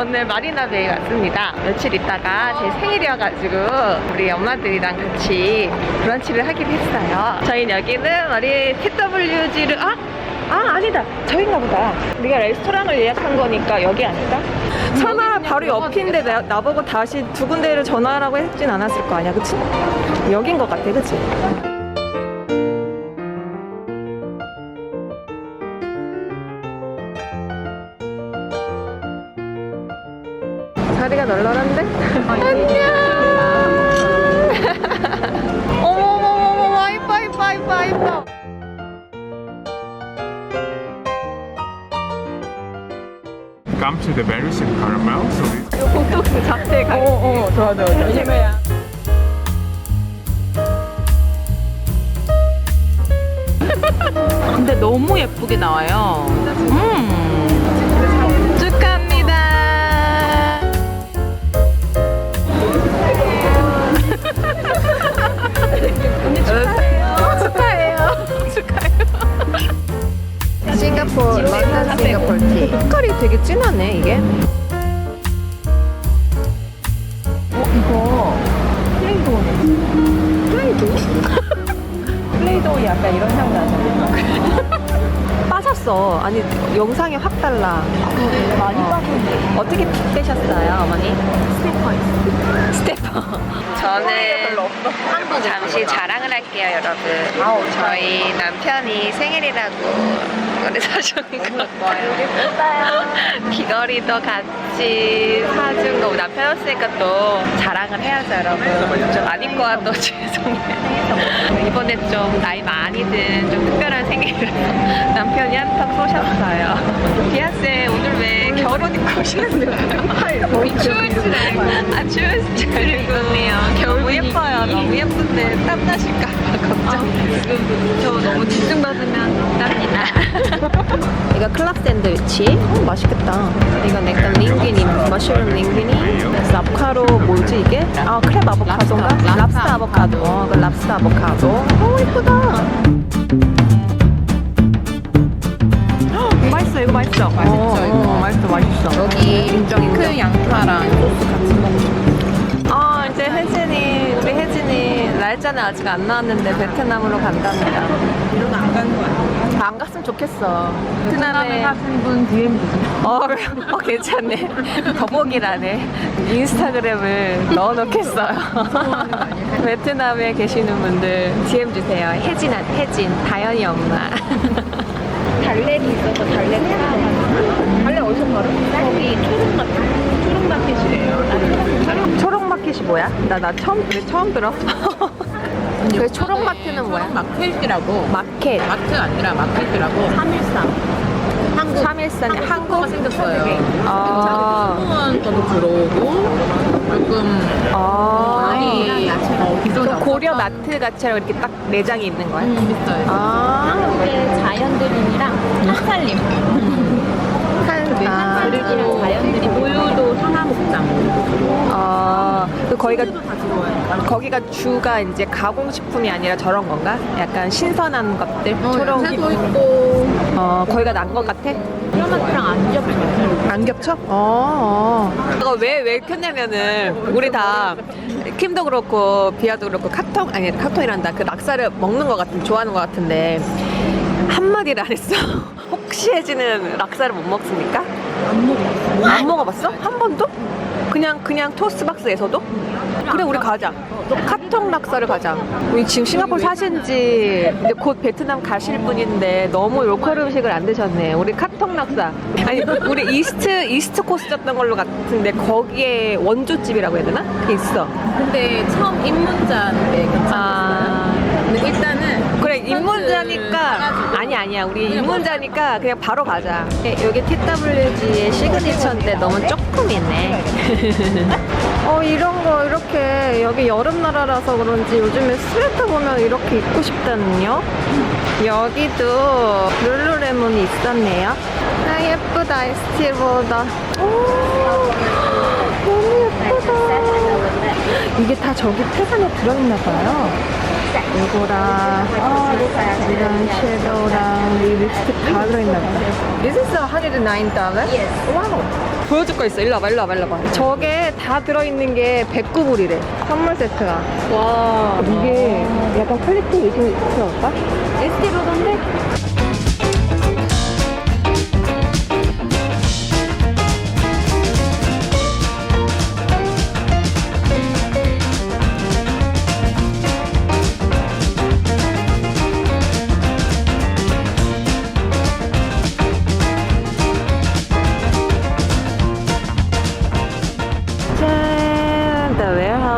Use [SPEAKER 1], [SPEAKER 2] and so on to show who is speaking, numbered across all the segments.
[SPEAKER 1] 오늘 마리나베이 왔습니다. 며칠 있다가 제 생일이어가지고 우리 엄마들이랑 같이 브런치를 하기로 했어요. 저희는 여기는 우리 TWG를 아? 아 아니다 저긴가 보다 우리가 레스토랑을 예약한 거니까 여기 아닐까? 설마 바로 옆인데 나, 나보고 다시 두 군데를 전화하라고 했진 않았을 거 아니야 그치? 여긴 것 같아 그치? 자리가 널널한데? 안녕! 어머머머머 와이파 이파 이파 이파
[SPEAKER 2] come to the berries and caramel. So this
[SPEAKER 1] 복독스 자체 가. 어, 어, 좋아, 좋아, 좋아. 조심해야. 근데 너무 예쁘게 나와요. 음. 싱가포르, 런던 싱가포르 티. 색깔이 되게 진하네, 이게. 어, 이거 플레이도어네. 플레이도어? 플레이도어 약간 이런 향 나잖아요. 빠졌어. 아니, 영상이 확 달라. 많이 빠졌네. 어떻게 픽 되셨어요, 어머니? 스태퍼 스태퍼. 저는 잠시 자랑을 할게요, 여러분. 저희 남편이 생일이라고 이거를 사준 거. 귀걸이도 같이 사준 거. 남편 없으니까 또 자랑을 해야죠, 여러분. 좀안 입고 와도 죄송해요. 이번에 좀 나이 많이 든 좀 특별한 생일이라서 남편이 한턱 쏘셨어요. 비아쌤 오늘 왜 입고 오셨어요? 거의 추울 줄 알고. 아, 추울 줄 알고. 네요 겨울 예뻐요. 너무 예쁜데 땀 나실까 봐 걱정. 저 너무 집중 받으면 땀이나. 이거 클럽 샌드위치. 어, 맛있겠다. 이건 약간 링귀니, 머쉬룸 링귀니. 랍카로 뭐지 이게? 아, 크랩 아보카도인가? 랍스터 아보카도. 어, 그 랍스터 아보카도. 어, 이쁘다. 맛있어, 이거 맛있어. 맛있죠, 이거. 맛있어, 맛있어. 여기 핑크 양파랑 같이 먹는. 아, 이제 혜진이, 우리 혜진이 날짜는 아직 안 나왔는데 베트남으로 간답니다. 이러면 안 가는 거 아니야? 안 갔으면 좋겠어. 베트남에
[SPEAKER 3] 사신 분 DM 주세요.
[SPEAKER 1] 어, 어 괜찮네. 더보기란에 인스타그램을 넣어놓겠어요. 베트남에 계시는 분들 DM 주세요. 혜진, 혜진, 다현이 엄마. 달래도 있어서 달래 달래 어디서 팔아? 거기 초록마켓. 초록마켓이래요. 초록마켓이 뭐야? 나, 나 처음, 왜 처음 들어? 그 초록마켓은 뭐야?
[SPEAKER 3] 마켓이라고.
[SPEAKER 1] 마켓.
[SPEAKER 3] 마트 아니라 마켓이라고. 313. 한국
[SPEAKER 1] 313 한국?
[SPEAKER 3] 생겼어요.
[SPEAKER 1] 아.
[SPEAKER 3] 한국원서도 들어오고 조금
[SPEAKER 1] 아.
[SPEAKER 3] 많이 어, 기존
[SPEAKER 1] 그 고려 마트 같이라고 이렇게 딱 매장이 있는 거야?
[SPEAKER 3] 음, 있어요.
[SPEAKER 1] 아,
[SPEAKER 4] 한국의 자연드림이랑 한살림
[SPEAKER 1] 한, 아,
[SPEAKER 4] 그리고 자연드림 우유도 하나목장
[SPEAKER 1] 아, 그 거기가,
[SPEAKER 3] 다 들어와요.
[SPEAKER 1] 거기가 주가 이제 가공식품이 아니라 저런 건가? 약간 신선한 것들? 초록.
[SPEAKER 3] 새도 있고
[SPEAKER 1] 어, 거기가 난 것 같아?
[SPEAKER 4] 프라마트랑 안 겹쳐요
[SPEAKER 1] 안 겹쳐? 어, 어. 이거 왜, 왜 켰냐면은, 우리 다, 킴도 그렇고, 비아도 그렇고, 카톡, 아니, 카톡이란다. 그 낙사를 먹는 것 같은, 좋아하는 것 같은데, 한마디를 안 했어. 혹시 혜지는 락사를 못 먹습니까?
[SPEAKER 3] 안 먹어.
[SPEAKER 1] 안 먹어봤어? 한 번도? 그냥, 그냥 토스박스에서도? 그래, 우리 가자. 카톡 락사를 가자. 우리 지금 싱가포르 사신 지 이제 곧 베트남 가실 분인데 너무 로컬 음식을 안 드셨네. 우리 카톡 락사. 아니, 우리 이스트, 이스트 코스였던 걸로 같은데 거기에 원조집이라고 해야 되나? 그게 있어.
[SPEAKER 3] 근데 처음 입문자인데 괜찮았어요.
[SPEAKER 1] 아.
[SPEAKER 3] 근데 일단은
[SPEAKER 1] 그래 입문자니까. 아니 아니야. 우리 입문자니까 그냥 바로 가자. 네, 여기 TWG의 시그니처인데 너무 조금이네. 어 이런 거 이렇게 여기 여름 나라라서 그런지 요즘에 스웨터 보면 이렇게 입고 싶다는요? 여기도 룰루레몬이 있었네요. 아 예쁘다 스틸보다. 오 너무 예쁘다 이게 다 저기 태산에 들어있나 봐요 이거랑 이런 섀도우랑 이 립스틱 다 들어있나 봐요. This is $109? Yes. Wow. 보여줄 거 있어. 일로 와봐, 일로 와봐, 일로 와봐. 저게 다 들어있는 게 109불이래. 선물 세트가. 와. 이게 약간 퀄리티 의심이 들어올까? 에스티로던데?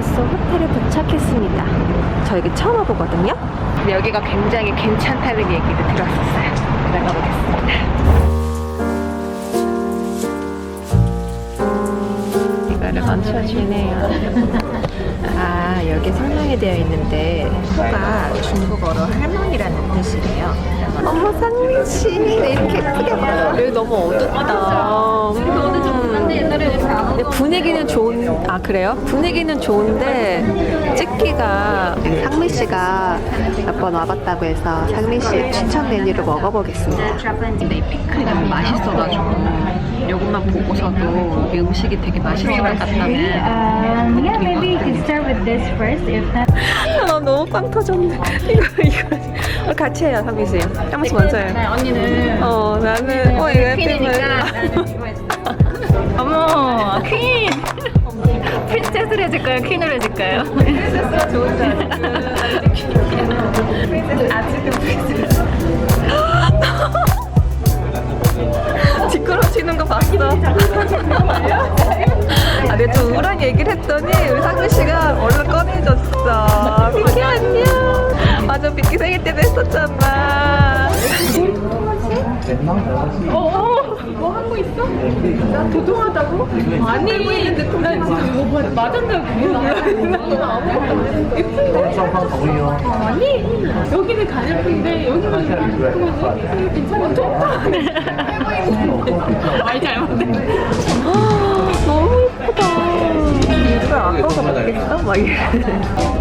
[SPEAKER 1] Warehouse 호텔에 도착했습니다. 저 여기 처음 와보거든요. 근데 여기가 굉장히 괜찮다는 얘기를 들었었어요. 들어가 보겠습니다. 이거를 멈춰주네요. 아, 여기 설명이 되어 있는데 호가 중국어로 할머니라는 뜻이래요. 어머 상민 씨 이렇게 예쁘게 봐. 여기 너무 어둡다. 분위기는 좋은 아 그래요? 분위기는 좋은데 찍기가 상민 씨가 몇 번 와봤다고 해서 상민 씨의 추천 메뉴를 먹어보겠습니다. 근데 이 피클이 너무 맛있어가지고 이것만 보고서도 이 음식이 되게 맛있을 것 같다는
[SPEAKER 5] Um, yeah, maybe you can start with this first if that.
[SPEAKER 1] 나 너무 빵 터졌네. 이거 이거 어, 같이 해요 상민 씨. 한 번씩 먼저 해요.
[SPEAKER 4] 언니는
[SPEAKER 1] 어 나는 어 이거
[SPEAKER 4] 퀸이니까 어머 퀸 프린세스를 해줄까요? 퀸으로 해줄까요?
[SPEAKER 1] 좋은 줄 알았어. 아직은 프린세스. 뒷걸음치는 거 봤어. 아, 내가 좀 우울한 얘기를 했더니 우리 상민 씨가 얼른 꺼내줬어. 비키 안녕. 맞아, 비키 생일 때도 했었잖아. 너무 예쁘다. 안 먹어봤겠어? 막 이래.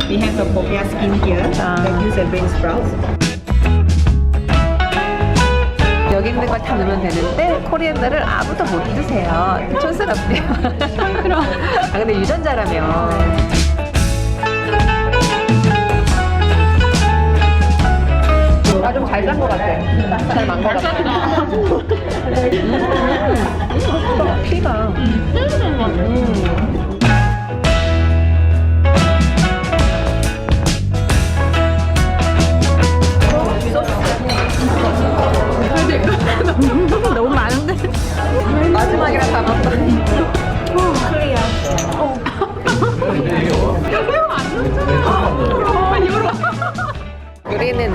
[SPEAKER 3] We have the Popia skin here. That use a bean sprouts.
[SPEAKER 1] 여기 있는 걸 다 넣으면 되는데 코리안다를 아무도 못 드세요. 촌스럽대요. 그럼. 아 근데 유전자라며. 아좀잘싼것 같아. 잘만것 같아. 음. 피가. 음.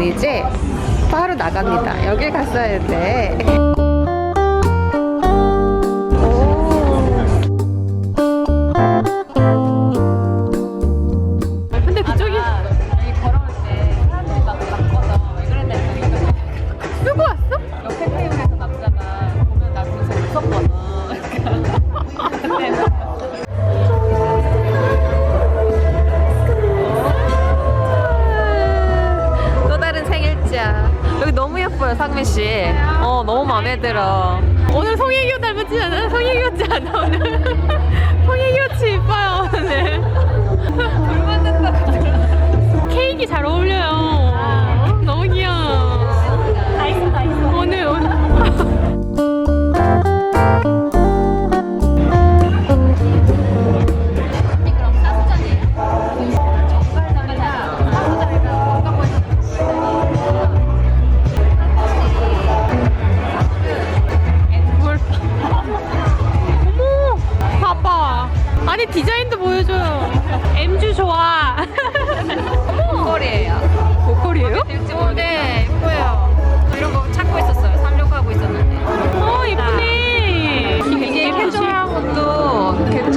[SPEAKER 1] 이제 바로 나갑니다. 여길 갔어야 돼.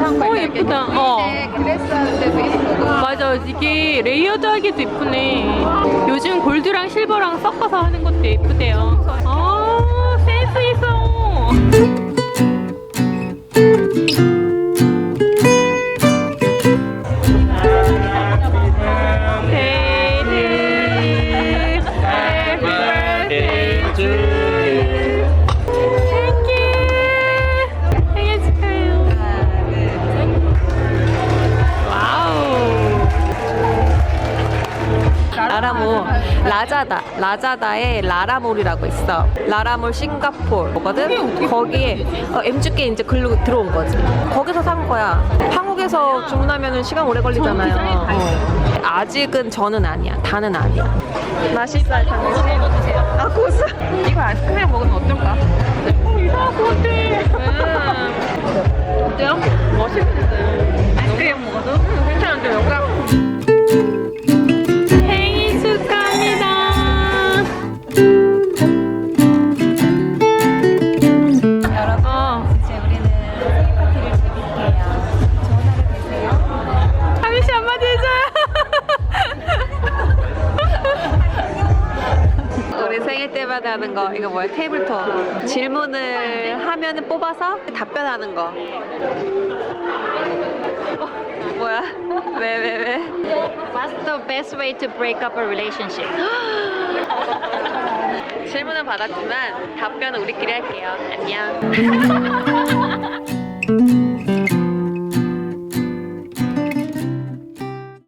[SPEAKER 1] 괜찮고.
[SPEAKER 4] 어, 예쁘다. 어.
[SPEAKER 1] 데도 예쁘고.
[SPEAKER 4] 맞아 이게 레이어드하기도 이쁘네 요즘 골드랑 실버랑 섞어서 하는 것도 예쁘대요 아 센스 있어
[SPEAKER 1] 라자다. 라자다에 라라몰이라고 있어. 라라몰 싱가포르거든. 거기에 어, MGK 이제 글로 들어온 거지. 거기서 산 거야. 한국에서 주문하면 시간 오래 걸리잖아요. 어. 아직은 저는 아니야. 다는 아니야. 맛있어요, 당근 씨. 아, 고수. 이거 아이스크림 먹으면 어떨까? 어, 이상한 것 같아. 어때요? 맛있는데. 아이스크림 먹어도? 응, 괜찮은데, 영감.
[SPEAKER 4] 생
[SPEAKER 1] 이거 뭐야 테이블톡 질문을 하면은 뽑아서 답변하는 거. 어, 뭐야? 왜 왜 왜,
[SPEAKER 5] What's the best way to break up a relationship?
[SPEAKER 1] 질문은 받았지만 답변은 우리끼리 할게요. 안녕